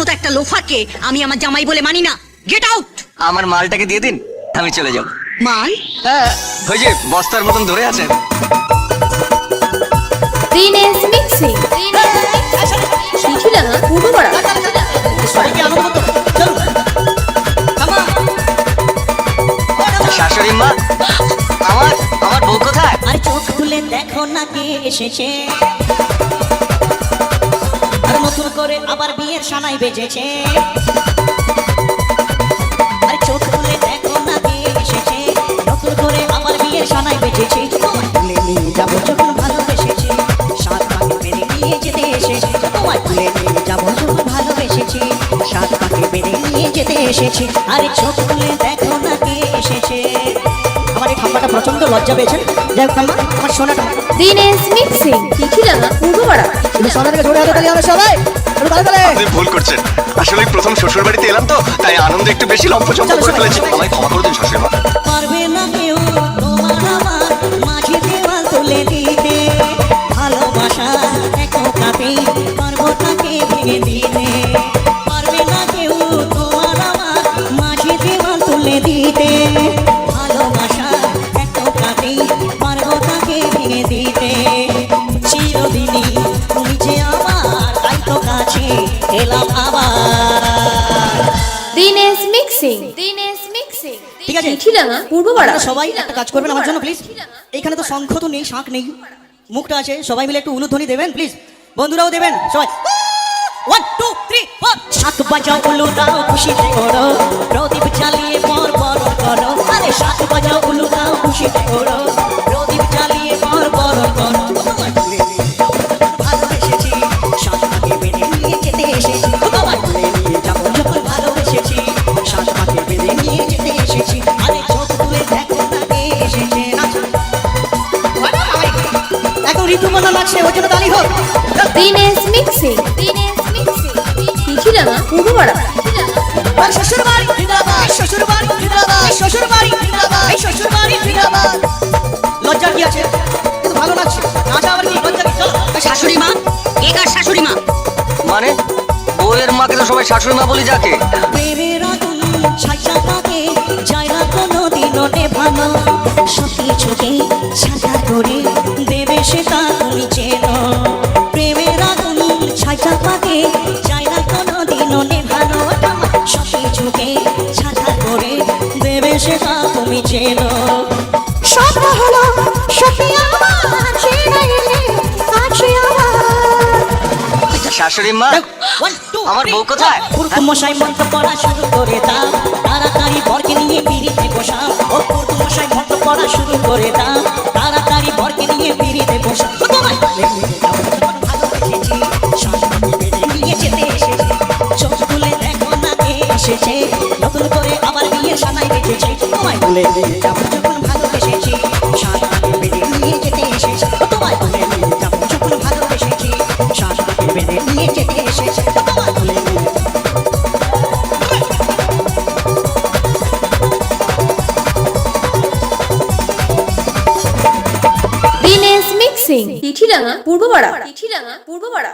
মতো একটা লোফারকে আমি আমার জামাই বলে মানি না। গেট আউট আমার মালটাকে দিয়ে দিন আমি চলে যাব। মাল? হ্যাঁ ওই যে বস্তার মতন ধরে আছেন দিনেশ মিক্সিং চিঠিডাঙ্গা পূর্বপাড়া শাশুড়ি মা আমার আমার বউ কোথায়? আর চোখ খুলে দেখো না কে এসেছে। করে আবার বিয়ের সানাই বেজেছে। আর চোখ খুলে দেখো না কে এসেছে। নতুন করে আবার বিয়ের সানাই বেজেছে। তোমায় তুলে নিয়ে যাব যখন ভালোবেসেছে। সাত মেরে নিয়ে যেতে এসেছে। তোমায় তুলে নিয়ে যাব যখন ভালোবেসেছে। সাত মেরে নিয়ে যেতে এসেছে। আরে চোখ খুলে দেখো না কে এসেছে। আমার এই খাম্বাটা প্রচণ্ড লজ্জা পেয়েছেন যাই হোক আমার সোনাটা। দিনেশ মিক্সিং চিঠিডাঙ্গা পূর্বপাড়া সোনাটাকে জোরে হাতে তালি আমরা সবাই। আপনি ভুল করছেন। আসলে প্রথম শ্বশুর বাড়িতে এলাম তো তাই আনন্দে একটু বেশি লম্ফ চম্প করে ফেলেছি। আমায় ক্ষমা করে দিন শাশুড়ি মা পারবে না কেউ তোমার আমার মাঝে দেওয়াল তুলে দিতে। ভালোবাসা একতাতে পারব তাকে ভেঙে দিতে। মিক্সিং দিনেশ মিক্সিং ঠিক আছে। চিঠিডাঙ্গা পূর্বপাড়া সবাই একটা কাজ করবেন আমার জন্য প্লিজ এইখানে তো শঙ্খ তো নেই শাঁখ নেই মুখটা আছে সবাই মিলে একটু উলুধ্বনি দেবেন প্লিজ বন্ধুরাও দেবেন সবাই। ওয়ান টু থ্রি ফোর শাঁখ বাজাও উলু দাও খুশিতে করো প্রদীপ চালিয়ে পর পর করো। আরে শাঁখ বাজাও উলু দাও খুশিতে করো লাগছে ওর জন্য তালি হোক। দিনেশ মিক্সিং। দিনেশ মিক্সিং আর শ্বশুর বাড়ি জিন্দাবাদ। শ্বশুর বাড়ি জিন্দাবাদ। শ্বশুর বাড়ি জিন্দাবাদ। এই শ্বশুর বাড়ি জিন্দাবাদ। লজ্জা কি আছে? কিন্তু ভালো লাগছে। নাচা আবার কি? লজ্জা কি? চলো। শাশুড়ি মা? এ কার শাশুড়ি মা? মানে? বউয়ের মাকে তো সবাই শাশুড়ি মা বলি যাকে। প্রেমের আগুন চেনো। সব হলো সত্যি আমার আমার। শাশুড়ি মা আমার বউ কোথায়? হুড়কো মশাই মন্ত্র পড়া শুরু করে দাও। তাড়াতাড়ি বরকে নিয়ে পিড়িতে বসাও। ও হুড়কো মশাই মন্ত্র পড়া শুরু করে দাও। তাড়াতাড়ি বরকে নিয়ে পিড়িতে বসাও। শাশুড়ি বেঁধে নিয়ে যেতে এসেছি। চোখ তুলে দেখো না কে এসেছে। তোমায় নিয়ে যাব যখন ভালোবেসেছি শাশুড়ি বেঁধে নিয়ে যেতে এসেছি। তোমায় তুলে নিয়ে যখন ভালোবেসেছি শাশুড়ি বেঁধে নিয়ে যেতে এসেছি। তোমায় তুলে নিয়ে যাব দিনেশ মিক্সিং। চিঠিডাঙ্গা পূর্বপাড়া। চিঠিডাঙ্গা পূর্বপাড়া।